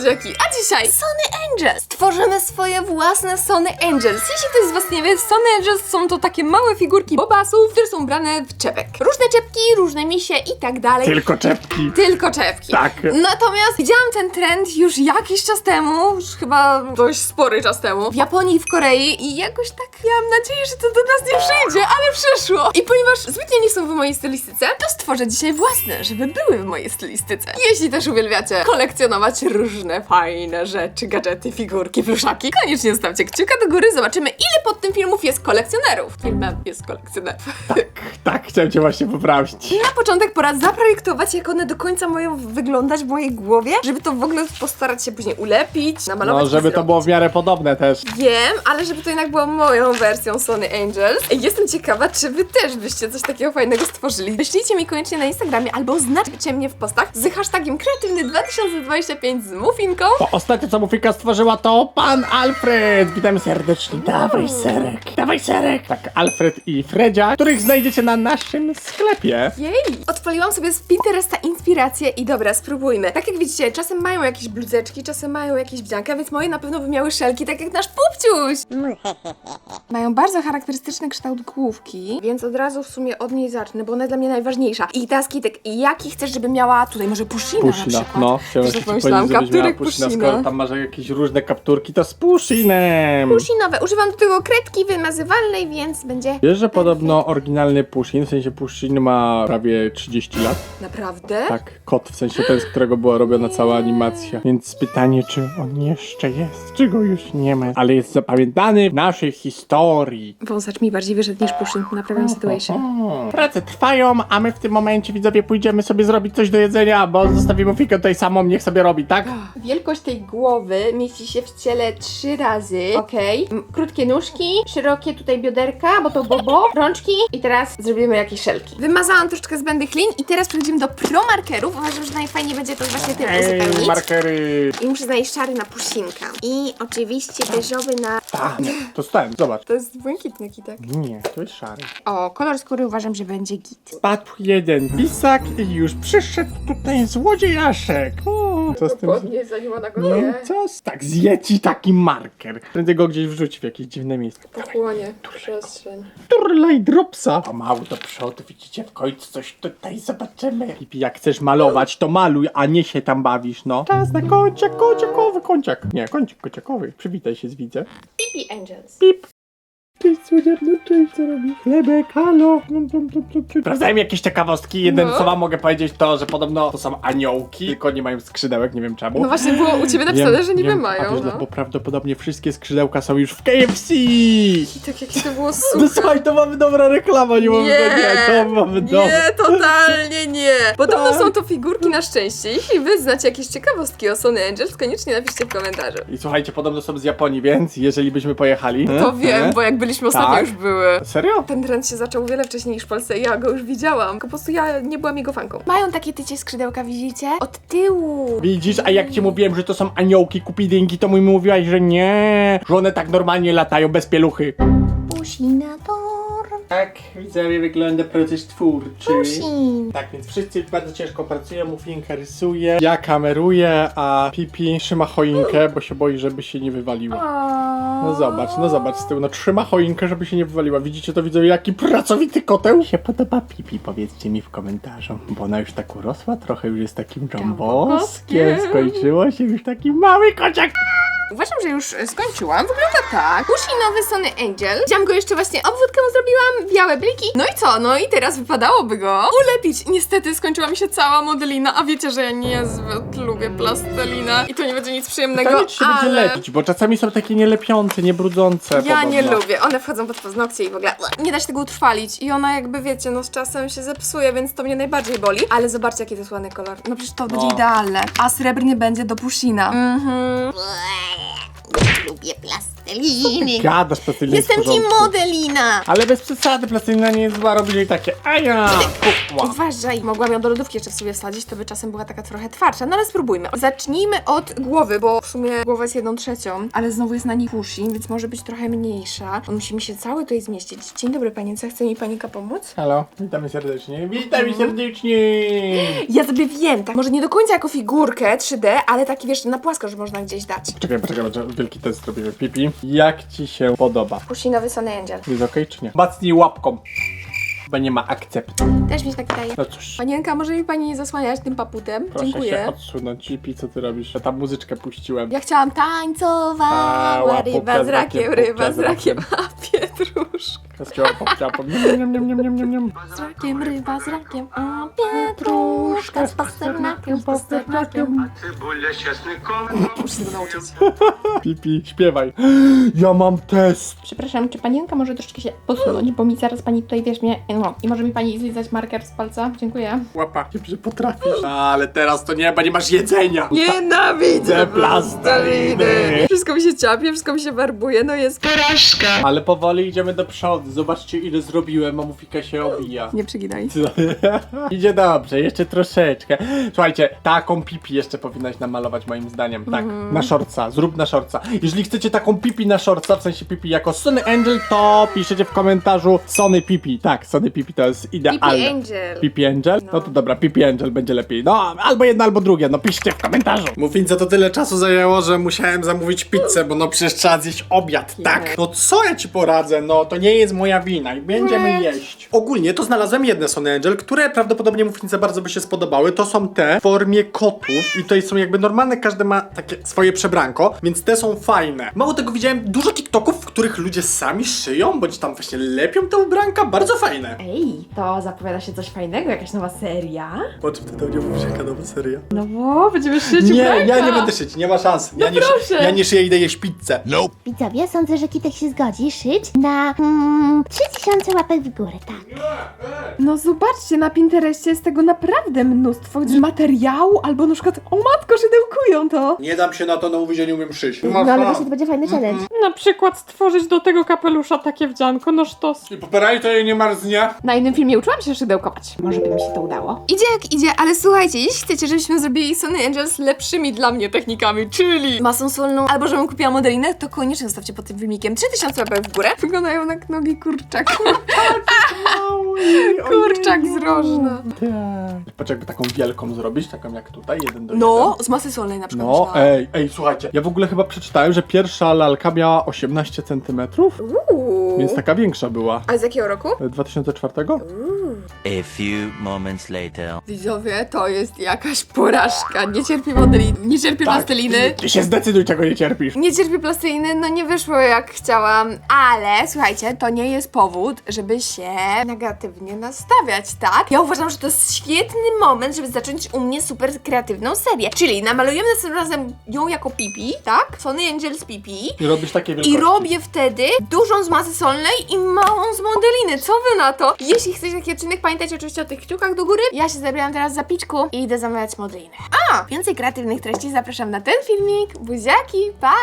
słodziaki, a dzisiaj Sony Angels. Tworzymy swoje własne Sony Angels. Jeśli ktoś z was nie wie, Sony Angels są to takie małe figurki bobasów, które są ubrane w czepek. Różne czepki, różne misie i tak dalej. Tylko czepki. Tylko czepki. Tak. Natomiast widziałam ten trend już jakiś czas temu, już chyba dość spory czas temu, w Japonii i w Korei i jakoś tak miałam nadzieję, że to do nas nie przyjdzie, ale przyszło. I ponieważ zbytnio nie są w mojej stylistyce, to stworzę dzisiaj własne, żeby były w mojej stylistyce. Jeśli też uwielbiacie kolekcjonować różne fajne rzeczy, gadżety, figurki, pluszaki, koniecznie zostawcie kciuka do góry, zobaczymy ile pod tym filmów jest kolekcjonerów. Filmem jest kolekcjonerów. Tak, chciałem cię właśnie poprawić. Na początek pora zaprojektować, jak one do końca mają wyglądać w mojej głowie, żeby to w ogóle postarać się później ulepić, namalować. No, i żeby to zrobić. było w miarę podobne też. Wiem, ale żeby to jednak było moją wersją Sony Angels. Jestem ciekawa, czy wy też byście coś takiego fajnego stworzyli. Wyślijcie mi koniecznie na Instagramie albo oznaczcie mnie w postach z hashtagiem kreatywny2025 z muffinką. Bo ostatnio co Mufika stworzyła to pan Alfred. Witamy serdecznie. Dawaj serek. Dawaj serek. Tak, Alfred i Fredzia, których znajdziecie na naszym sklepie. Jej! Odpaliłam sobie z Pinteresta inspirację i dobra, spróbujmy. Tak jak widzicie, czasem mają jakieś bluzeczki, czasem mają jakieś bdzianka, więc moje na pewno by miały szelki, tak jak nasz pupciuś! Mają bardzo charakterystyczny kształt główki, więc od razu w sumie od niej zacznę, bo ona jest dla mnie najważniejsza. I teraz Kitek, jaki chcesz, żeby miała tutaj może pushina, na Pushina, przykład? no. Chciałem Też tak pomyślałam, powiedzieć, żebyś miała kapturek Pushina, pushina. skoro tam masz jakieś różne kapturki, to z Pushinem. Pushinowe. Używam do tego kredki wymazywalnej, więc będzie... Wiesz, że podobno oryginalny Pushin, w sensie Pushin ma prawie 30 lat? Naprawdę? Tak, kot, w sensie ten, z którego była robiona cała animacja. Więc pytanie, czy on jeszcze jest, czy go już nie ma, ale jest zapamiętany w naszej historii. Wąsacz mi bardziej wyszedł niż Pushin, naprawiam situation. O, Prace trwają, a my w tym momencie, widzowie, pójdziemy sobie zrobić coś do jedzenia, bo zostawimy Fikę tutaj samą, niech sobie robi, tak? Wielkość tej głowy mieści się w ciele trzy razy. M, Krótkie nóżki, szerokie tutaj bioderka, bo to bobo, rączki i teraz zrobimy jakieś szelki. Wymazałam troszeczkę zbędnych lin i teraz przechodzimy do pro markerów. Uważam, że najfajniej będzie to właśnie tym Ej, uzupełnić. markery. I muszę znaleźć szary na pusinka. I oczywiście beżowy na... A, nie, to stałem, zobacz. To jest błękitny kitek. Nie, to jest szary. O, kolor skóry uważam, że będzie git. Spadł jeden pisak i już przyszedł tutaj złodziejaszek. O, co z tym? Zanim ona Nie, co? z- Tak, zje ci taki marker. Prędzej go gdzieś wrzuci w jakieś dziwne miejsce. Pochłonie przestrzeń. Turlaj dropsa. Pomału do przodu, widzicie, w końcu coś tutaj zobaczymy. Pipi, jak chcesz malować, to maluj, a nie się tam bawisz, no. Czas na kąciak, kąciakowy, kąciak. Nie, kącik kąciakowy. Przywitaj się z widzem. Pipi Angels. Pip. Cześć, słodziarno, cześć, co robi? Chlebek, halo. Sprawdzałem jakieś ciekawostki. Jeden, No. co wam mogę powiedzieć, to, że podobno to są aniołki, tylko nie mają skrzydełek, nie wiem czemu. No właśnie było u ciebie napisane, że niby wiem, mają. A wiesz, no. bo prawdopodobnie wszystkie skrzydełka są już w KFC. I tak jakie to było No super. słuchaj, to mamy dobra reklama, nie mamy Nie, nie, to mamy dobra. nie, totalnie nie. Podobno Tak. są to figurki na szczęście. Jeśli wy znacie jakieś ciekawostki o Sony Angels, koniecznie napiszcie w komentarzu. I słuchajcie, podobno są z Japonii, więc jeżeli byśmy pojechali... To wiem, bo jak byliśmy ostatnio Tak. już były. Serio? Ten trend się zaczął wiele wcześniej niż w Polsce i ja go już widziałam. Tylko po prostu ja nie byłam jego fanką. Mają takie tycie skrzydełka, widzicie? Od tyłu. Widzisz, a jak ci mówiłem, że to są aniołki kupidynki, to mi mówiłaś, że nie, że one tak normalnie latają bez pieluchy. Pusinator. Tak, widzowie, wygląda proces twórczy. Pusin. Tak, więc wszyscy bardzo ciężko pracują, Mufinka rysuje, ja kameruję, a Pipi trzyma choinkę, bo się boi, żeby się nie wywaliła. No zobacz, no zobacz z tyłu, no trzyma choinkę, żeby się nie wywaliła. Widzicie to, widzowie, jaki pracowity koteł? się podoba Pipi, powiedzcie mi w komentarzu, bo ona już tak urosła, trochę już jest takim jamboskiem, Jamboskiem. skończyło się już taki mały kociak. Uważam, że już skończyłam. Wygląda tak. Pushinowy Sony Angel. Widziałam go jeszcze właśnie obwódkę mu zrobiłam, białe bliki. No i co? No i teraz wypadałoby go ulepić. Niestety skończyła mi się cała modelina, a wiecie, że ja niezbyt lubię plastelinę i to nie będzie nic przyjemnego, Pytanie, czy się będzie ale... lepić, bo czasami są takie nielepiące, niebrudzące Ja nie podobno. lubię, one wchodzą pod paznokcie i w ogóle nie da się tego utrwalić i ona jakby wiecie, no z czasem się zepsuje, więc to mnie najbardziej boli, ale zobaczcie jaki to jest ładny kolor, no przecież to będzie No. idealne, a srebrny będzie do pushina. Mhm. Lubię plasteliny. Plasteliny. Gadasz, w Jestem ci porządku. modelina. Ale bez przesady, plastelina nie jest zła, robić jej takie, a ja, kupła. Uważaj, mogłam ją do lodówki jeszcze w sobie wsadzić, to by czasem była taka trochę twardsza, no ale spróbujmy. Zacznijmy od głowy, bo w sumie głowa jest jedną trzecią, ale znowu jest na niej uszy, więc może być trochę mniejsza. On musi mi się cały tutaj zmieścić. Dzień dobry panience, chce mi panika pomóc? Halo, witamy serdecznie, witamy serdecznie. Ja sobie wiem, tak, może nie do końca jako figurkę 3D, ale taki wiesz, na płasko, że można gdzieś dać. Czekaj, poczekaj, poczekaj, wielki test zrobimy. Pipi, jak ci się podoba? Pusinowy Sunny Angel. Jest okej czy nie? Macnij łapką. Chyba nie ma akceptu. Też mi się tak daje. No cóż. Panienka, może mi pani nie zasłaniać tym paputem? Proszę Dziękuję. się odsunąć. Pipi, co ty robisz? Ja tam muzyczkę puściłem. Ja chciałam tańcować, A, łapuka ryba z z rakiem, rakiem, ryba z z rakiem, a pietruszka. Chciałam popciapom. Niam, niam, niam, niam, niam, niam. Z rakiem, ryba z rakiem, a pietruszka z pasternakiem, z pasternakiem. Z. Muszę się tego nauczyć. Pipi, śpiewaj. Ja mam test. Przepraszam, czy panienka może troszeczkę się posunąć, bo mi zaraz pani tutaj weźmie, no i może mi pani zlizać marker z palca? Dziękuję. Łapa. Pipi, że potrafisz. Ale teraz to nie, bo nie masz jedzenia. Nienawidzę plasteliny. Wszystko mi się ciapie, wszystko mi się warbuje, no jest... Ale powoli idziemy do przodu. Zobaczcie, ile zrobiłem. Mamufika się obija. Nie przyginaj. Idzie dobrze, jeszcze troszeczkę. Słuchajcie, taką pipi jeszcze powinnaś namalować moim zdaniem. Tak, Mhm. na shortca, zrób na shortca. Jeżeli chcecie taką pipi na shortca, w sensie pipi jako Sony Angel, to piszecie w komentarzu Sony Pipi. Tak, Sony Pipi to jest idealne. Angel. Pipi Angel? No. to dobra, Pipi Angel będzie lepiej. No, albo jedno, albo drugie, no piszcie w komentarzu. Muffince to tyle czasu zajęło, że musiałem zamówić pizzę, bo no przecież trzeba zjeść obiad, tak? No co ja ci poradzę, no to nie jest moja wina i będziemy jeść. Ogólnie to znalazłem jedne Sony Angel, które prawdopodobnie Muffince bardzo by się spodobały. To są te w formie kotów i tutaj są jakby normalne, każdy ma takie swoje przebranko, więc te są fajne. Mało tego widziałem dużo TikToków, w których ludzie sami szyją, bądź tam właśnie lepią te ubranka, bardzo fajne. Ej, to zapowiada się coś fajnego, jakaś nowa seria? O czym ty to nie mówisz, jaka nowa seria? No bo, będziemy szyć Nie, ja nie będę szyć, nie ma szans. Ja, nie, proszę. ja nie szyję, idę jeść pizzę. Widzowie, sądzę, że Kitek się zgodzi szyć na mm, 3000 łapek w górę, tak. No zobaczcie, na Pinterestie jest tego naprawdę mnóstwo z materiału, albo na przykład, o matko, szydełkują to. Nie dam się na to namówić, że nie umiem szyć. No ale właśnie to będzie fajny challenge. Na przykład stworzyć do tego kapelusza takie wdzianko, no sztos. I popieraj to jej nie marznie. Na innym filmie uczyłam się szydełkować. Może by mi się to udało. Idzie jak idzie, ale słuchajcie, jeśli chcecie, żebyśmy zrobili Sony Angels lepszymi dla mnie technikami, czyli masą solną, albo żebym kupiła modelinę, to koniecznie zostawcie pod tym filmikiem 3000 łapek w górę. Wyglądają jak nogi kurczaka. Kurczak z rożna. Tak. Patrz jakby taką wielką zrobić, taką jak tutaj, jeden do No, jeden. z masy solnej na przykład No, myślałam. ej, ej, słuchajcie, ja w ogóle chyba przeczytałem, że pierwsza lalka miała 18 centymetrów, Uuu. więc taka większa była. A z jakiego roku? 2004? A few moments later. Widzowie, to jest jakaś porażka. Nie cierpię modeliny, nie cierpię plasteliny. Tak. Ty się zdecyduj, czego nie cierpisz. Nie cierpię plasteliny, no nie wyszło jak chciałam, ale słuchajcie, to nie jest powód, żeby się negatywnie nastawiać, tak? Ja uważam, że to jest świetny moment, żeby zacząć u mnie super kreatywną serię. Czyli namalujemy następnym razem ją jako pipi, tak? Sony Angels pipi. I robisz takie wielkości. I robię wtedy dużą z masy solnej i małą z modeliny. Co wy na to? Jeśli chcecie taki odcinek, pamiętajcie oczywiście o tych kciukach do góry. Ja się zabieram teraz za piczku i idę zamawiać modelinę. A! Więcej kreatywnych treści zapraszam na ten filmik. Buziaki, pa!